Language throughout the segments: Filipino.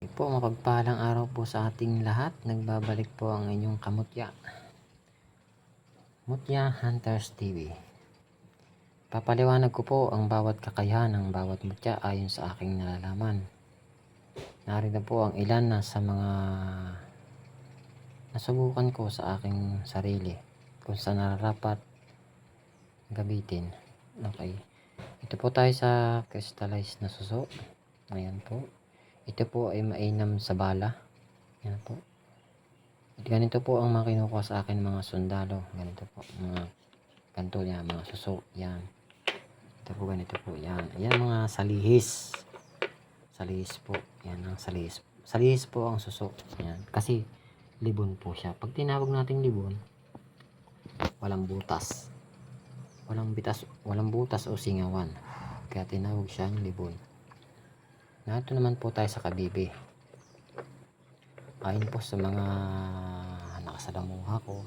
Po, mapagpalang araw po sa ating lahat. Nagbabalik po ang inyong kamutya. Mutya Hunters TV. Papaliwanag ko po ang bawat kakayahan ng bawat mutya ayon sa aking nalalaman. Narito po ang ilan na sa mga nasubukan ko sa aking sarili kung saan nararapat gabitin. Okay. Ito po tayo sa crystallized na suso. Ayan po. Ito po ay mainam sa bala. Yan po. At ganito po ang mga kinukuha sa akin mga sundalo. Ganito po. Mga ganito yan. Mga suso. Yan. Ito po ganito po. Yan. Yan mga salihis. Salihis po. Yan ang salihis. Salihis po ang suso. Yan. Kasi libon po siya. Pag tinawag nating libon, walang butas. Walang bitas, walang butas o singawan. Kaya tinawag siyang libon. Nato naman po tayo sa kabibi. Ayon po sa mga nakasalamuha ko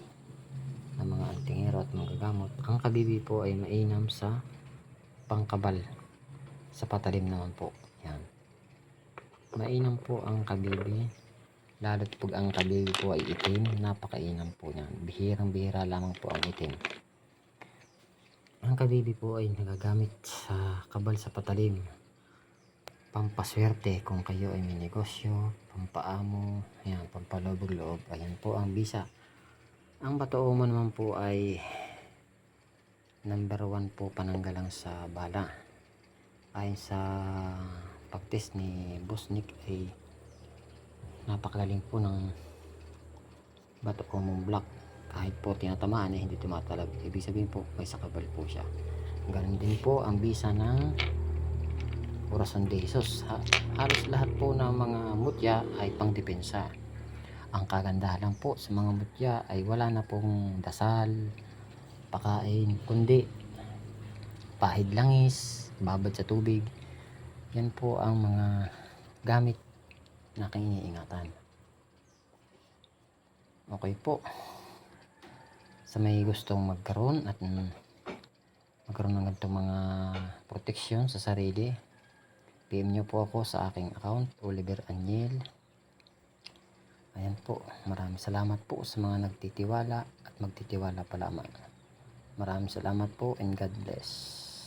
ng mga antingero at mga gamot, ang kabibi po ay mainam sa pangkabal. Sa patalim naman po. Yan. Mainam po ang kabibi. Lalo't pag ang kabibi po ay itim, napakainam po niyan. Bihirang bihira lamang po ang itim. Ang kabibi po ay nagagamit sa kabal sa patalim pampaswerte kung kayo ay may negosyo, pampaamo, ayan, pampalobog loob, ayan po ang bisa. Ang batoomo naman po ay number one po pananggalang sa bala. Ayon sa pagtest ni Boss Nick ay napakalalim po ng batoomong black. Kahit po tinatamaan eh, hindi tumatalab. Ibig sabihin po may sakabal po siya. Ganun din po ang bisa ng Corazon de Jesus. Ha, halos lahat po ng mga mutya ay pangdepensa. Ang kagandahan lang po sa mga mutya ay wala na pong dasal, pakain, kundi pahid langis, babad sa tubig. Yan po ang mga gamit na iniingatan. Okay po. Sa may gustong magkaroon at magkaroon ng mga proteksyon sa sarili, PM nyo po ako sa aking account, Oliver Aniel. Ayan po, maraming salamat po sa mga nagtitiwala at magtitiwala pa lamang. Maraming salamat po and God bless.